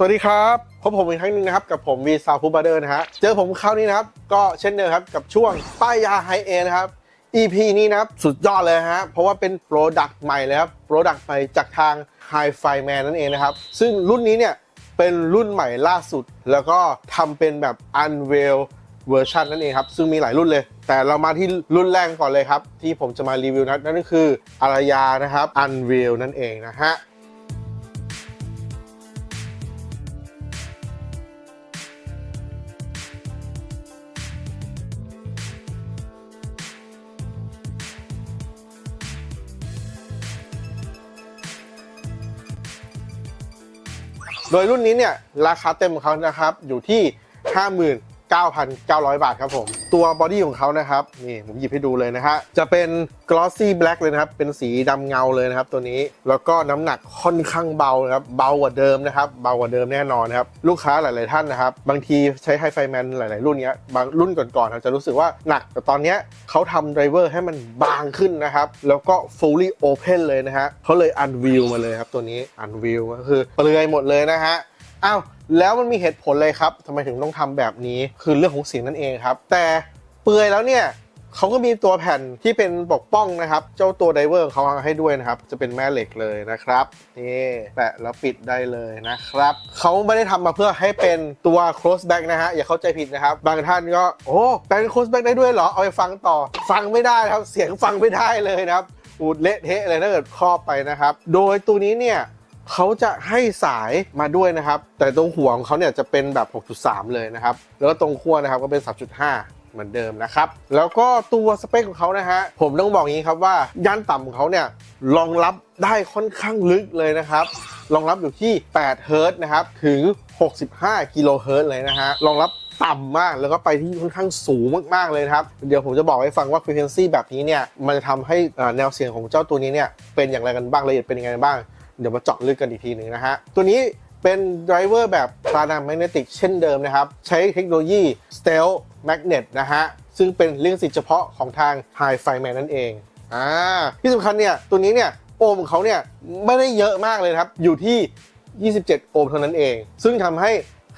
สวัสดีครับพบผมอีกครั้งหนึงนะครับ กับผมวีซาฟูบาร์เดอร์นะฮะ เจอผมคราวนี้นะครับ ก็เช่นเดิมครับ กับช่วงป้ายยาไฮเอนะครับ EP นี้นะครับ สุดยอดเลยฮะ เพราะว่าเป็นโปรดักต์ใหม่เลยครับโปรดักต์ใหม่จากทาง Hi Fi Man นั่นเองนะครับ ซึ่งรุ่นนี้เนี่ย เป็นรุ่นใหม่ล่าสุด แล้วก็ทำเป็นแบบ Unveil เวอร์ชันนั่นเองครับ ซึ่งมีหลายรุ่นเลย แต่เรามาที่รุ่นแรกก่อนเลยครับ ที่ผมจะมารีวิวนะนั่นก็คืออารยานะครับ Unveil นั่นเองนะฮะ โดยรุ่นนี้เนี่ยราคาเต็มของเขานะครับอยู่ที่ 9,900 บาทครับผม ตัวบอดี้ของเขานะครับ นี่ผมหยิบให้ดูเลยนะฮะ จะเป็น glossy black เลยนะครับ เป็นสีดำเงาเลยนะครับตัวนี้ แล้วก็น้ำหนักค่อนข้างเบานะครับ เบากว่าเดิมนะครับ เบากว่าเดิมแน่นอนนะครับ ลูกค้าหลาย ๆ ท่านนะครับ บางทีใช้ไฮไฟแมนหลาย ๆ รุ่นเนี้ย บางรุ่นก่อนๆครับจะรู้สึกว่าหนัก แต่ตอนเนี้ยเขาทำไดรเวอร์ให้มันบางขึ้นนะครับ แล้วก็ fully open เลยนะฮะเขาเลย unveil มาเลยครับตัวนี้ unveil ก็คือเปลือยหมดเลยนะฮะ อ้าวแล้วมันมีเหตุผลเลยครับทำไมถึงต้องทำแบบนี้คือเรื่องของเสียงนั่นเองครับ แต่เปลือยแล้วเนี่ยเขาก็มีตัวแผ่นที่เป็นปกป้องนะครับ เจ้าตัวไดเวอร์ของเขาให้ด้วยนะครับ จะเป็นแม่เหล็กเลยนะครับนี่แปะแล้วปิดได้เลยนะครับเขาไม่ได้ทำมาเพื่อให้เป็นตัว close back นะฮะอย่าเข้าใจผิดนะครับ บางท่านก็โอ้แปลง close back ได้ด้วยเหรอเอาไปฟังต่อ ฟังไม่ได้ครับ เสียงฟังไม่ได้เลยนะครับอูดเละเทะเลยถ้าเกิดครอบไปนะครับ โดยตัวนี้เนี่ย เขาจะให้สายมาด้วยนะครับ แต่ตรงหัวของเขาเนี่ยจะเป็นแบบ 6.3 เลยนะครับ แล้วก็ตรงขั้วนะครับก็เป็น 3.5เหมือนเดิมนะครับ แล้วก็ตัวสเปคของเขานะฮะ ผมต้องบอกอย่างนี้ครับว่า ย่านต่ำของเขาเนี่ยรองรับได้ค่อนข้างลึกเลยนะครับ รองรับอยู่ที่8เฮิร์ตซ์นะครับ ถึง 65 กิโลเฮิรต์เลยนะฮะ รองรับต่ำมาก แล้วก็ไปที่ค่อนข้างสูงมาก ๆ เลยครับ เดี๋ยวผมจะบอกให้ฟังว่า frequency แบบนี้เนี่ย มันจะทำให้อ่อแนวเสียงของเจ้าตัวนี้เนี่ย เป็นอย่างไรกันบ้างละเอียดเป็นยังไงบ้าง เดี๋ยวมาเจาะลึกกันอีกทีหนึ่งนะฮะ ตัวนี้เป็นไดรเวอร์แบบ Planar Magnetic เช่นเดิมนะครับ ใช้เทคโนโลยี Steel Magnet นะฮะ ซึ่งเป็นลิขสิทธิ์เฉพาะของทาง Hi Fi Man นั่นเองอ่าที่สำคัญเนี่ย ตัวนี้เนี่ยโอห์มของเขาเนี่ยไม่ได้เยอะมากเลยครับ อยู่ที่ 27 โอห์มเท่านั้นเอง ซึ่งทำให้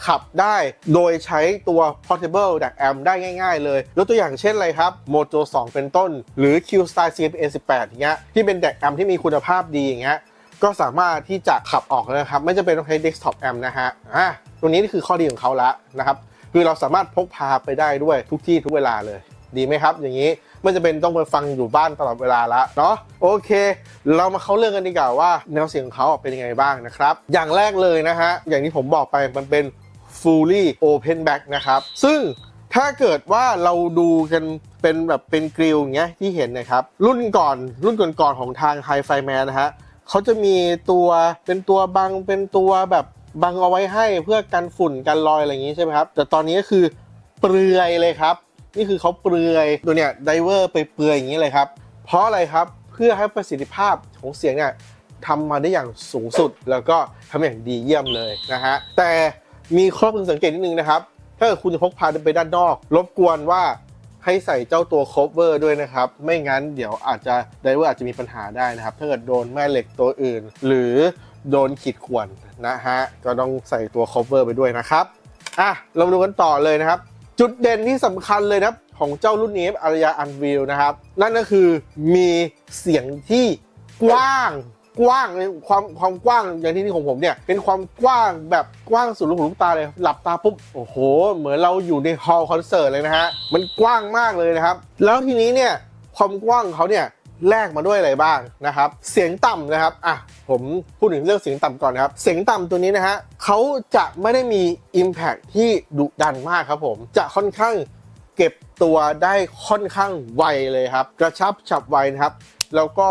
ขับได้โดยใช้ตัว portable DAC amp ได้ง่ายๆเลยยกตัวอย่างเช่นอะไรครับ Mojo 2 เป็นต้น หรือ Q Style CPN 18อย่างเงี้ยที่เป็น DAC amp ที่มีคุณภาพดีอย่างเงี้ย ก็สามารถที่จะขับออกนะครับ ไม่จำเป็นต้องใช้ desktop amp นะฮะอะตัวนี้นี่คือข้อดีของเขาละนะครับคือเราสามารถพกพาไปได้ด้วยทุกที่ทุกเวลาเลย ดีไหมครับ อย่างนี้ไม่จะเป็นต้องไปฟังอยู่บ้านตลอดเวลาละเนาะโอเค เรามาเข้าเรื่องกันดีกว่าว่าแนวเสียงของเขาเป็นยังไงบ้างนะครับ อย่างแรกเลยนะฮะอย่างที่ผมบอกไปมันเป็น fully open back นะครับ ซึ่งถ้าเกิดว่าเราดูกันเป็นแบบเป็นกริลอย่างเงี้ยที่เห็นนะครับ รุ่นก่อนรุ่นก่อนๆของทาง Hi Fi Man นะฮะ เขาจะมีตัวเป็นตัวบังเป็นตัวแบบบังเอาไว้ให้เพื่อกันฝุ่นกันรอยอะไรอย่างนี้ใช่ไหมครับ แต่ตอนนี้ก็คือเปลือยเลยครับ นี่คือเขาเปลือยตัวเนี้ยไดเวอร์ไปเปลือยอย่างนี้เลยครับ เพราะอะไรครับเพื่อให้ประสิทธิภาพของเสียงเนี่ยทำมาได้อย่างสูงสุดแล้วก็ทำอย่างดีเยี่ยมเลยนะฮะแต่มีข้อพึงสังเกตนิดนึงนะครับ ถ้าเกิดคุณจะพกพาไปด้านนอก รบกวนว่า ให้ใส่เจ้าตัว cover ด้วยนะครับ ไม่งั้นเดี๋ยวอาจจะไดเวอร์อาจจะมีปัญหาได้นะครับ ถ้าเกิดโดนแม่เหล็กตัวอื่น หรือโดนขีดข่วนนะฮะ ก็ต้องใส่ตัว cover ไปด้วยนะครับ อะ เรามาดูกันต่อเลยนะครับ จุดเด่นที่สำคัญเลยนะครับ ของเจ้ารุ่นนี้อารยาอันวิลนะครับ นั่นก็คือมีเสียงที่กว้าง กว้างเลยความความกว้างอย่างที่นี่ของผมเนี่ยเป็นความกว้างแบบกว้างสุดลูกหูลูกตาเลย หลับตาปุ๊บโอ้โห เหมือนเราอยู่ในฮอลล์คอนเสิร์ตเลยนะฮะมันกว้างมากเลยนะครับ แล้วทีนี้เนี่ยความกว้างเขาเนี่ยแลกมาด้วยอะไรบ้างนะครับ เสียงต่ำนะครับอะผมพูดถึงเรื่องเสียงต่ำก่อนนะครับ เสียงต่ำตัวนี้นะฮะเขาจะไม่ได้มี Impact ที่ดุดันมากครับผมจะค่อนข้างเก็บตัวได้ค่อนข้างไวเลยครับ กระชับฉับไวนะครับ แล้วก็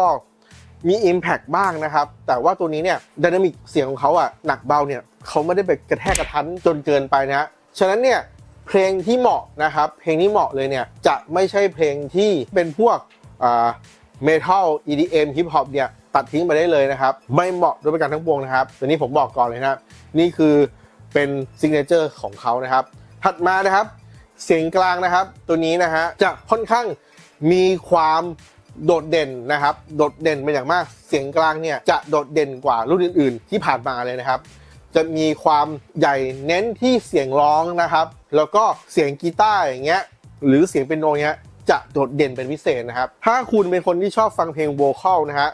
มี Impact บ้างนะครับ แต่ว่าตัวนี้เนี่ยดินามิกเสียงของเขาอะหนักเบาเนี่ยเขาไม่ได้ไปกระแทกกระทันจนเกินไปนะฉะนั้นเนี่ยเพลงที่เหมาะนะครับ เพลงที่เหมาะเลยเนี่ยจะไม่ใช่เพลงที่เป็นพวกอ่าเมทัล EDM ฮิปฮอปเนี่ยตัดทิ้งไปได้เลยนะครับ ไม่เหมาะด้วยประการทั้งปวงนะครับตัวนี้ผมบอกก่อนเลยนะนี่คือเป็นซิกเนเจอร์ของเขานะครับ ถัดมานะครับ เสียงกลางนะครับ ตัวนี้นะฮะจะค่อนข้างมีความ โดดเด่นนะครับ โดดเด่นเป็นอย่างมาก เสียงกลางเนี่ยจะโดดเด่นกว่ารุ่นอื่น ๆ ที่ผ่านมาเลยนะครับ จะมีความใหญ่เน้นที่เสียงร้องนะครับ แล้วก็เสียงกีตาร์อย่างเงี้ย หรือเสียงเป็นโนเงี้ยจะโดดเด่นเป็นพิเศษนะครับ ถ้าคุณเป็นคนที่ชอบฟังเพลงโวคอลนะฮะ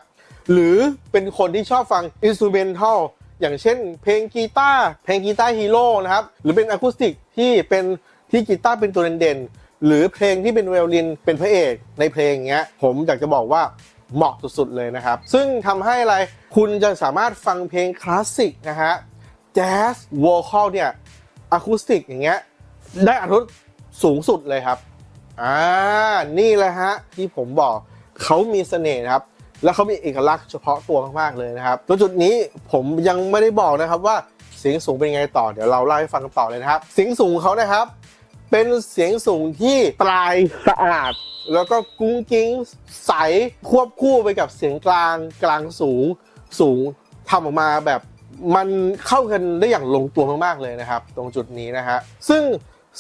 หรือเป็นคนที่ชอบฟังอินสตูเมนทัลอย่างเช่น เพลงกีตาร์ เพลงกีตาร์ฮีโร่นะครับ หรือเป็นอะคูสติกที่เป็นที่กีตาร์เป็นตัวเด่นๆ หรือเพลงที่เป็นไวโอลินเป็นพระเอกในเพลงเงี้ยผมอยากจะบอกว่าเหมาะสุดๆเลยนะครับ ซึ่งทำให้อะไรคุณจะสามารถฟังเพลงคลาสสิกนะฮะแจ๊สวอลคอลเนี่ยอะคูสติกอย่างเงี้ยได้อรรถรสสูงสุดเลยครับอ่านี่แหละฮะที่ผมบอกเขามีเสน่ห์ครับ แล้วเขามีเอกลักษณ์เฉพาะตัวมากๆเลยนะครับตัวจุดนี้ผมยังไม่ได้บอกนะครับว่าเสียงสูงเป็นไงต่อเดี๋ยวเราเล่าให้ฟังต่อเลยนะครับ เสียงสูงของเขานะครับ เป็นเสียงสูงที่ปลายสะอาด แล้วก็กุ้งกิ้งใสควบคู่ไปกับเสียงกลางกลางสูงสูงทำออกมาแบบมันเข้ากันได้อย่างลงตัวมากๆเลยนะครับ ตรงจุดนี้นะฮะซึ่ง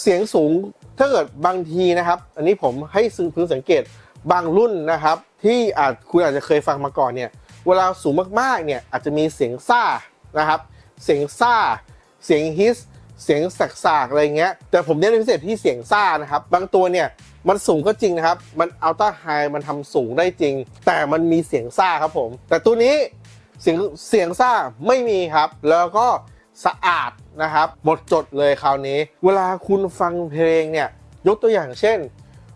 เสียงสูงถ้าเกิดบางทีนะครับ อันนี้ผมให้ซื้อพื้นสังเกตบางรุ่นนะครับ ที่อาจคุณอาจจะเคยฟังมาก่อนเนี่ยเวลาสูงมากๆเนี่ยอาจจะมีเสียงซ่านะครับ เสียงซ่า เสียงฮิส เสียงสากๆอะไรเงี้ย แต่ผมเน้นเป็นพิเศษที่เสียงซ่านะครับ บางตัวเนี่ยมันสูงก็จริงนะครับ มันอัลต้าไฮมันทำสูงได้จริง แต่มันมีเสียงซ่าครับผม แต่ตัวนี้เสียงเสียงซ่าไม่มีครับ แล้วก็สะอาดนะครับหมดจดเลยคราวนี้ เวลาคุณฟังเพลงเนี่ยยกตัวอย่างเช่น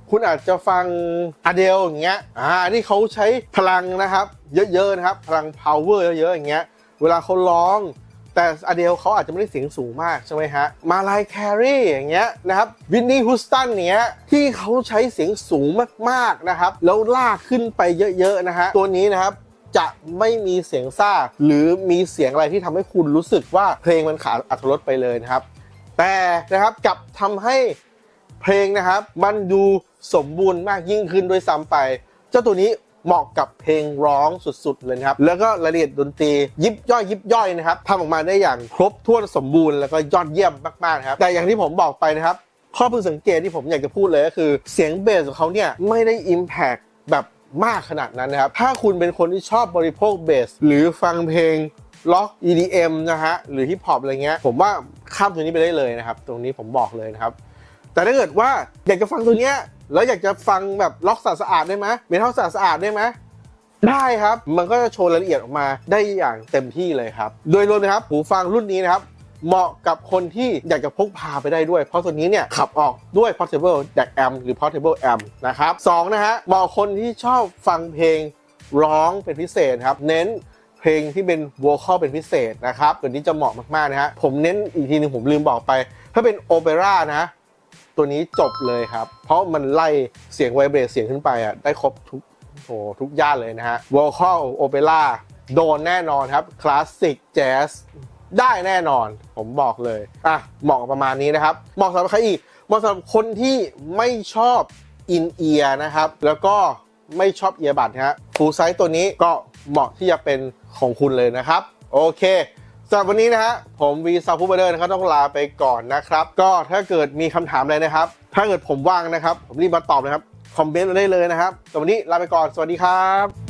คุณอาจจะฟังอเดลอย่างเงี้ยอ่าที่เขาใช้พลังนะครับ เยอะๆนะครับ พลัง power เยอะๆอย่างเงี้ยเวลาเขาร้อง แต่อเดลเขาอาจจะไม่ได้เสียงสูงมากใช่ไหมฮะ มาลายแครีอย่างเงี้ยนะครับ วินนี่ฮุสตันเนี้ยที่เขาใช้เสียงสูงมากๆนะครับ แล้วลากขึ้นไปเยอะๆนะฮะ ตัวนี้นะครับจะไม่มีเสียงซ่า หรือมีเสียงอะไรที่ทำให้คุณรู้สึกว่าเพลงมันขาดอรรถรสไปเลยนะครับ แต่นะครับกลับทำให้เพลงนะครับ มันดูสมบูรณ์มากยิ่งขึ้นด้วยซ้ำไป เจ้าตัวนี้ เหมาะกับเพลงร้องสุดๆเลยครับ แล้วก็รายละเอียดดนตรียิบย่อยยิบย่อยนะครับทำออกมาได้อย่างครบถ้วนสมบูรณ์แล้วก็ยอดเยี่ยมมากๆครับ แต่อย่างที่ผมบอกไปนะครับ ข้อพึงสังเกตที่ผมอยากจะพูดเลยก็คือเสียงเบสของเขาเนี่ยไม่ได้ Impact แบบมากขนาดนั้นนะครับ ถ้าคุณเป็นคนที่ชอบบริโภคเบส หรือฟังเพลงล็อก EDM นะฮะ หรือฮิปฮอปอะไรเงี้ย ผมว่าข้ามตัวนี้ไปได้เลยนะครับ ตรงนี้ผมบอกเลยนะครับ แต่ถ้าเกิดว่าอยากจะฟังตัวเนี้ยแล้วอยากจะฟังแบบล็อกสะอาดได้ไหมเมทัลสะอาดได้ไหมได้ครับ มันก็จะโชว์รายละเอียดออกมาได้อย่างเต็มที่เลยครับ โดยรวมนะครับหูฟังรุ่นนี้นะครับ เหมาะกับคนที่อยากจะพกพาไปได้ด้วย เพราะตัวนี้เนี่ยขับออกด้วย portable DAC amp หรือ portable amp นะครับสองนะฮะเหมาะคนที่ชอบฟังเพลงร้องเป็นพิเศษครับ เน้นเพลงที่เป็น vocal เป็นพิเศษนะครับตัวนี้จะเหมาะมากๆนะฮะผมเน้นอีกทีหนึงผมลืมบอกไป ถ้าเป็นโอเปร่านะ ตัวนี้จบเลยครับ เพราะมันไล่เสียงไวเบรเสียงขึ้นไปอะได้ครบทุกโอ้โหทุกย่านเลยนะฮะ vocal opera โดนแน่นอนครับ คลาสสิกแจ๊สได้แน่นอน ผมบอกเลย อะ เหมาะประมาณนี้นะครับ เหมาะสำหรับใครอีก เหมาะสำหรับคนที่ไม่ชอบอินเอียร์นะครับ แล้วก็ไม่ชอบเอียบัดฮะฟูลไซส์ตัวนี้ก็เหมาะที่จะเป็นของคุณเลยนะครับ โอเค สำหรับวันนี้นะฮะผมวีซาพูเบอร์นะครับต้องลาไปก่อนนะครับ ก็ถ้าเกิดมีคำถามอะไรนะครับ ถ้าเกิดผมว่างนะครับ ผมรีบมาตอบนะครับ คอมเมนต์มาได้เลยนะครับแต่วันนี้ลาไปก่อนสวัสดีครับ